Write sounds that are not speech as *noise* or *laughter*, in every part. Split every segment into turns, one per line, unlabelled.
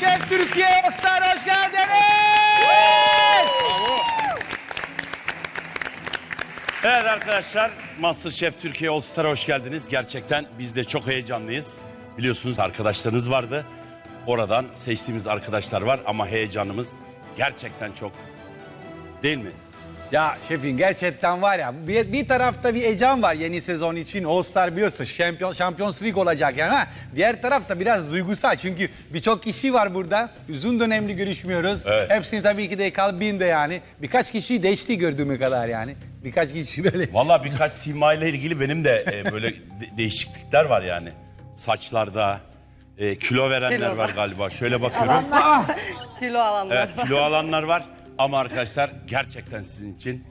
Masterchef Türkiye Star hoş geldiniz.
Evet arkadaşlar Masterchef Türkiye All hoş geldiniz. Gerçekten biz de çok heyecanlıyız. Biliyorsunuz arkadaşlarınız vardı. Oradan seçtiğimiz arkadaşlar var ama heyecanımız gerçekten çok. Değil mi?
Ya şefim gerçekten var ya bir, bir tarafta bir heyecan var yeni sezon için All Star biliyorsun şampiyon, Champions League olacak yani ha. Diğer tarafta biraz duygusal çünkü birçok kişi var burada uzun dönemli görüşmüyoruz.
Evet.
Hepsini tabii ki de kalbinde yani birkaç kişi değişti gördüğüme kadar yani. Birkaç kişi böyle.
Vallahi birkaç sima ile ilgili benim de e, böyle de- değişiklikler var yani. Saçlarda e, kilo verenler
Kiloda.
var galiba. Şöyle bakıyorum.
Kilo alanlar
Evet kilo alanlar var. Ama arkadaşlar gerçekten sizin için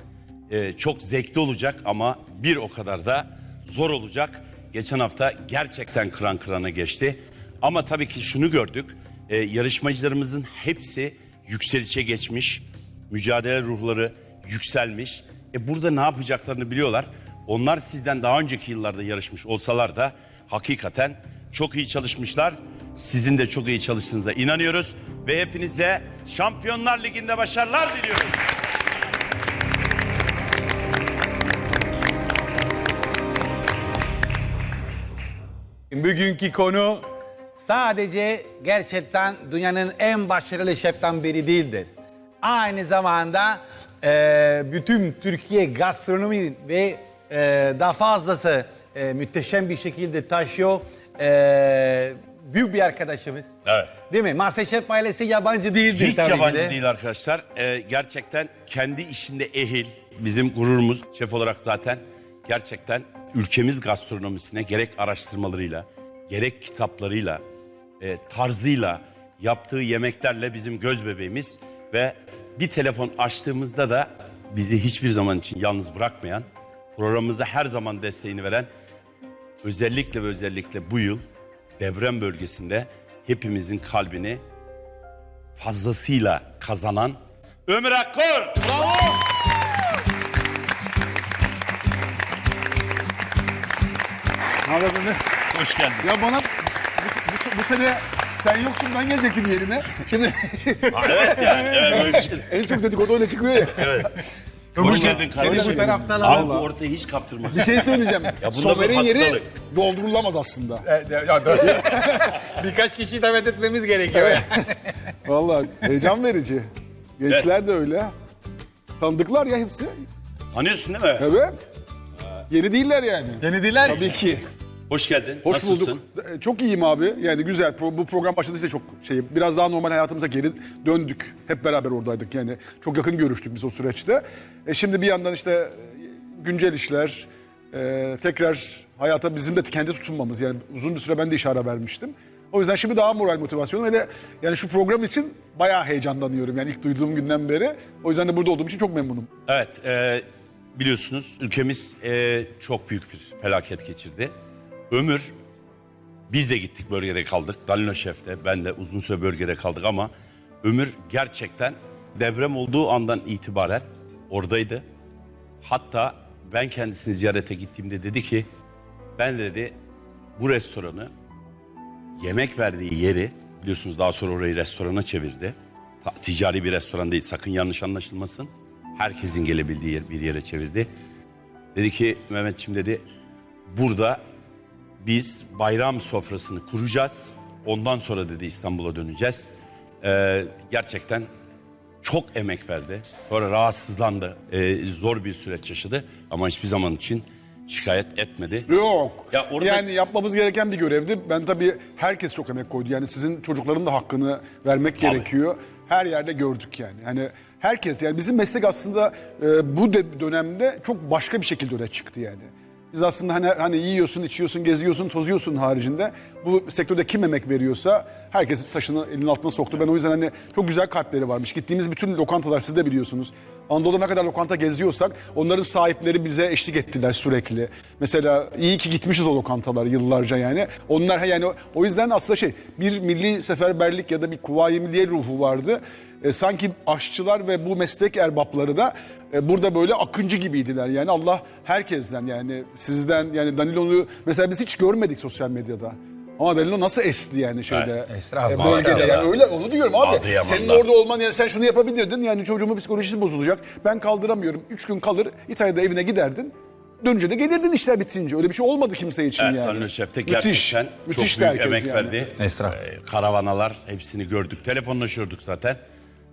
e, çok zevkli olacak ama bir o kadar da zor olacak. Geçen hafta gerçekten kıran kırana geçti. Ama tabii ki şunu gördük. e, yarışmacılarımızın hepsi yükselişe geçmiş. Mücadele ruhları yükselmiş. E, burada ne yapacaklarını biliyorlar. Onlar sizden daha önceki yıllarda yarışmış olsalar da hakikaten çok iyi çalışmışlar. Sizin de çok iyi çalıştığınıza inanıyoruz ve hepinize Şampiyonlar Ligi'nde başarılar diliyoruz.
Bugünkü konu sadece gerçekten dünyanın en başarılı şeften biri değildir. Aynı zamanda e, bütün Türkiye gastronomi ve e, daha fazlası e, müteşem bir şekilde taşıyor. E, büyük bir arkadaşımız.
Evet.
Değil mi? Masterchef ailesi yabancı değildir
Hiç
tabii ki
yabancı
de.
değil arkadaşlar. Ee, gerçekten kendi işinde ehil. Bizim gururumuz şef olarak zaten gerçekten ülkemiz gastronomisine gerek araştırmalarıyla, gerek kitaplarıyla, e, tarzıyla, yaptığı yemeklerle bizim göz bebeğimiz ve bir telefon açtığımızda da bizi hiçbir zaman için yalnız bırakmayan, programımıza her zaman desteğini veren özellikle ve özellikle bu yıl deprem bölgesinde hepimizin kalbini fazlasıyla kazanan Ömür Akkor. Bravo.
Mehmet?
Hoş geldin.
Ya bana bu, bu, bu sene sen yoksun ben gelecektim yerine. Şimdi
evet yani evet öyle bir şey. *laughs*
en çok dedikodu öyle çıkıyor ya.
Hoş geldin kardeşim.
bu taraftan
Abi bu ortayı hiç kaptırma.
Bir şey söyleyeceğim. *laughs*
bunda
Somer'in yeri
hastalık.
doldurulamaz aslında. *laughs*
Birkaç kişi davet etmemiz gerekiyor. *laughs*
Vallahi heyecan verici. Gençler de öyle. Tanıdıklar ya hepsi.
Tanıyorsun değil mi?
Evet. Yeni değiller yani.
Denediler.
Tabii ki.
Hoş geldin.
Hoş
Nasılsın?
bulduk. Ee, Çok iyiyim abi. Yani güzel. Pro- Bu program başladıysa çok şey. Biraz daha normal hayatımıza geri döndük. Hep beraber oradaydık yani. Çok yakın görüştük biz o süreçte. E şimdi bir yandan işte e, güncel işler, e, tekrar hayata bizim de kendi tutunmamız. Yani uzun bir süre ben de iş ara vermiştim. O yüzden şimdi daha moral motivasyonum. Hele yani şu program için bayağı heyecanlanıyorum. Yani ilk duyduğum günden beri. O yüzden de burada olduğum için çok memnunum.
Evet, e, biliyorsunuz ülkemiz e, çok büyük bir felaket geçirdi. Ömür, biz de gittik bölgede kaldık. Danilo Şef de, ben de uzun süre bölgede kaldık ama Ömür gerçekten deprem olduğu andan itibaren oradaydı. Hatta ben kendisini ziyarete gittiğimde dedi ki, ben dedi bu restoranı yemek verdiği yeri biliyorsunuz daha sonra orayı restorana çevirdi. Ticari bir restoran değil sakın yanlış anlaşılmasın. Herkesin gelebildiği yer, bir yere çevirdi. Dedi ki Mehmetçim dedi burada biz bayram sofrasını kuracağız. Ondan sonra dedi İstanbul'a döneceğiz. Ee, gerçekten çok emek verdi. Sonra rahatsızlandı. Ee, zor bir süreç yaşadı. Ama hiçbir zaman için şikayet etmedi.
Yok.
Ya orada-
Yani yapmamız gereken bir görevdi. Ben tabii herkes çok emek koydu. Yani sizin çocukların da hakkını vermek
Tabii.
gerekiyor. Her yerde gördük yani. Hani herkes yani bizim meslek aslında e, bu de- dönemde çok başka bir şekilde öne çıktı yani. Biz aslında hani hani yiyorsun, içiyorsun, geziyorsun, tozuyorsun haricinde bu sektörde kim emek veriyorsa herkes taşını elinin altına soktu. Ben o yüzden hani çok güzel kalpleri varmış. Gittiğimiz bütün lokantalar siz de biliyorsunuz. Anadolu'da ne kadar lokanta geziyorsak onların sahipleri bize eşlik ettiler sürekli. Mesela iyi ki gitmişiz o lokantalar yıllarca yani. Onlar yani o- yüzden aslında şey bir milli seferberlik ya da bir kuvayi milliye ruhu vardı. E, sanki aşçılar ve bu meslek erbapları da e, burada böyle akıncı gibiydiler. Yani Allah herkesten yani sizden yani Danilo'yu mesela biz hiç görmedik sosyal medyada. Ama Danilo nasıl esti yani şeyde.
Evet.
Esra
e, bölgede. Yani öyle onu diyorum abi.
Adıyaman'da.
Senin orada olman yani sen şunu yapabilirdin. Yani çocuğumun psikolojisi bozulacak. Ben kaldıramıyorum. Üç gün kalır İtalya'da evine giderdin. Dönünce de gelirdin işler bitince. Öyle bir şey olmadı kimse için
Evet,
yani.
Danilo Şef de
Müthiş.
gerçekten
Müthiş
çok büyük
herkes
emek
yani.
verdi.
Esra.
Ee, karavanalar hepsini gördük. Telefonlaşıyorduk zaten.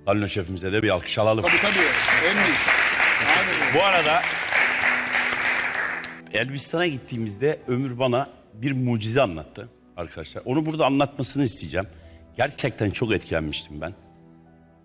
Danilo Şef'imize de bir alkış alalım.
Tabii tabii. En büyük. Aynen.
Bu arada Elbistan'a gittiğimizde Ömür bana bir mucize anlattı arkadaşlar. Onu burada anlatmasını isteyeceğim. Gerçekten çok etkilenmiştim ben.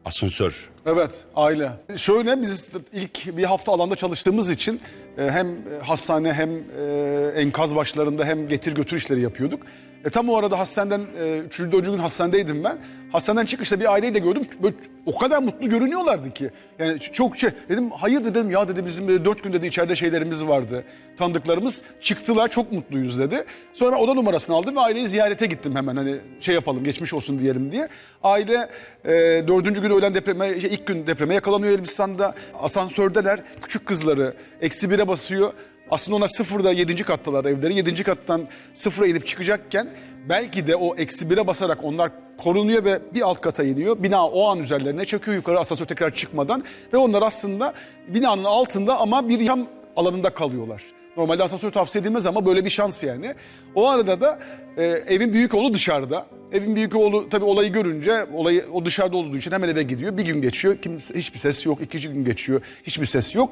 Asansör.
Evet, aile. Şöyle biz ilk bir hafta alanda çalıştığımız için e, hem hastane hem e, enkaz başlarında hem getir götür işleri yapıyorduk. E, tam o arada hastaneden, e, üçüncü, dördüncü gün hastanedeydim ben. Hastaneden çıkışta bir aileyle gördüm. Böyle o kadar mutlu görünüyorlardı ki. Yani çok şey, dedim hayır dedim ya dedi bizim de dört gün dedi içeride şeylerimiz vardı. Tanıdıklarımız çıktılar çok mutluyuz dedi. Sonra ben oda numarasını aldım ve aileyi ziyarete gittim hemen hani şey yapalım geçmiş olsun diyelim diye. Aile e, dördüncü gün öğlen depreme, şey, ilk gün depreme yakalanıyor Elbistan'da. Asansördeler. Küçük kızları eksi bire basıyor. Aslında ona sıfırda yedinci kattalar evleri. Yedinci kattan sıfıra inip çıkacakken belki de o eksi bire basarak onlar korunuyor ve bir alt kata iniyor. Bina o an üzerlerine çöküyor yukarı asansör tekrar çıkmadan. Ve onlar aslında binanın altında ama bir yaşam alanında kalıyorlar. Normalde asansör tavsiye edilmez ama böyle bir şans yani. O arada da e, evin büyük oğlu dışarıda. Evin büyük oğlu tabii olayı görünce, olayı o dışarıda olduğu için hemen eve gidiyor. Bir gün geçiyor, kimse, hiçbir ses yok. İkinci gün geçiyor, hiçbir ses yok.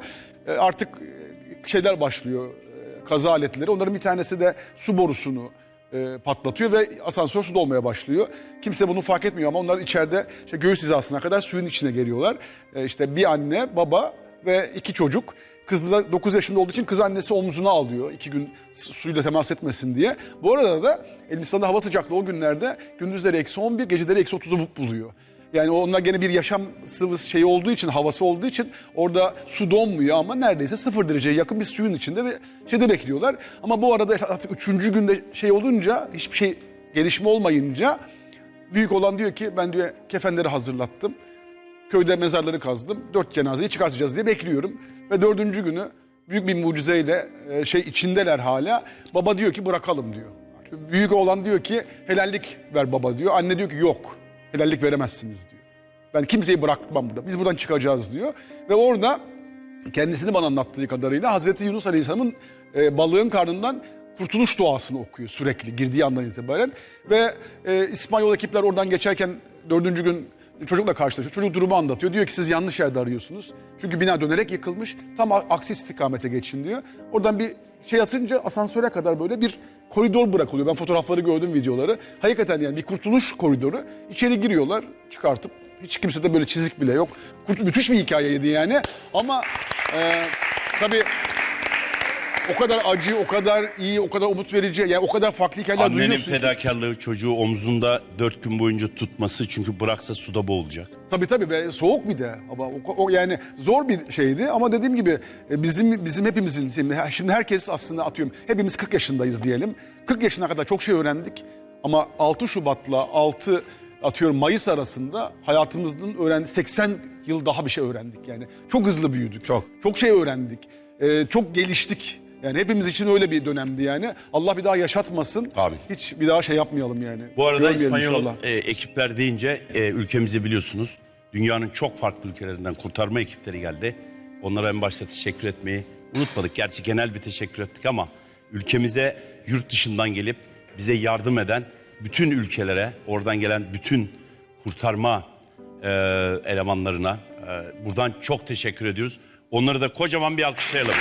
E, artık şeyler başlıyor, e, kaza aletleri. Onların bir tanesi de su borusunu e, patlatıyor ve asansör su dolmaya başlıyor. Kimse bunu fark etmiyor ama onlar içeride işte göğüs hizasına kadar suyun içine geliyorlar. E, işte bir anne, baba ve iki çocuk. Kız da 9 yaşında olduğu için kız annesi omzuna alıyor. iki gün su- suyla temas etmesin diye. Bu arada da Elbistan'da hava sıcaklığı o günlerde gündüzleri eksi 11, geceleri eksi 30'u buluyor. Yani onlar gene bir yaşam sıvısı şeyi olduğu için, havası olduğu için orada su donmuyor ama neredeyse sıfır dereceye yakın bir suyun içinde ve şeyde bekliyorlar. Ama bu arada artık üçüncü günde şey olunca, hiçbir şey gelişme olmayınca büyük olan diyor ki ben diyor kefenleri hazırlattım. Köyde mezarları kazdım. Dört cenazeyi çıkartacağız diye bekliyorum. Ve dördüncü günü büyük bir mucizeyle e, şey içindeler hala. Baba diyor ki bırakalım diyor. Büyük oğlan diyor ki helallik ver baba diyor. Anne diyor ki yok helallik veremezsiniz diyor. Ben kimseyi bırakmam burada. Biz buradan çıkacağız diyor. Ve orada kendisini bana anlattığı kadarıyla Hazreti Yunus Aleyhisselam'ın e, balığın karnından kurtuluş duasını okuyor sürekli girdiği andan itibaren. Ve e, İspanyol ekipler oradan geçerken dördüncü gün çocukla karşılaşıyor. Çocuk durumu anlatıyor. Diyor ki siz yanlış yerde arıyorsunuz. Çünkü bina dönerek yıkılmış. Tam aksi istikamete geçin diyor. Oradan bir şey atınca asansöre kadar böyle bir koridor bırakılıyor. Ben fotoğrafları gördüm, videoları. Hakikaten yani bir kurtuluş koridoru. İçeri giriyorlar, çıkartıp hiç kimse de böyle çizik bile yok. Kurt, müthiş bir hikayeydi yani. Ama e, tabii o kadar acı, o kadar iyi, o kadar umut verici, yani o kadar farklı hikayeler
Annenin
duyuyorsun. ki.
fedakarlığı çocuğu omzunda dört gün boyunca tutması çünkü bıraksa suda boğulacak.
Tabii tabii ve soğuk bir de ama o, o yani zor bir şeydi ama dediğim gibi e, bizim bizim hepimizin şimdi, herkes aslında atıyorum hepimiz 40 yaşındayız diyelim. 40 yaşına kadar çok şey öğrendik ama 6 Şubat'la 6 atıyorum Mayıs arasında hayatımızın öğrendiği 80 yıl daha bir şey öğrendik yani. Çok hızlı büyüdük.
Çok.
Çok şey öğrendik. E, çok geliştik. Yani hepimiz için öyle bir dönemdi yani. Allah bir daha yaşatmasın.
Amin.
Hiç bir daha şey yapmayalım yani.
Bu arada
Görmeyelim
İspanyol
inşallah.
e, ekipler deyince e, ülkemizi biliyorsunuz. Dünyanın çok farklı ülkelerinden kurtarma ekipleri geldi. Onlara en başta teşekkür etmeyi unutmadık. Gerçi genel bir teşekkür ettik ama ülkemize yurt dışından gelip bize yardım eden bütün ülkelere, oradan gelen bütün kurtarma e, elemanlarına e, buradan çok teşekkür ediyoruz. Onları da kocaman bir alkışlayalım.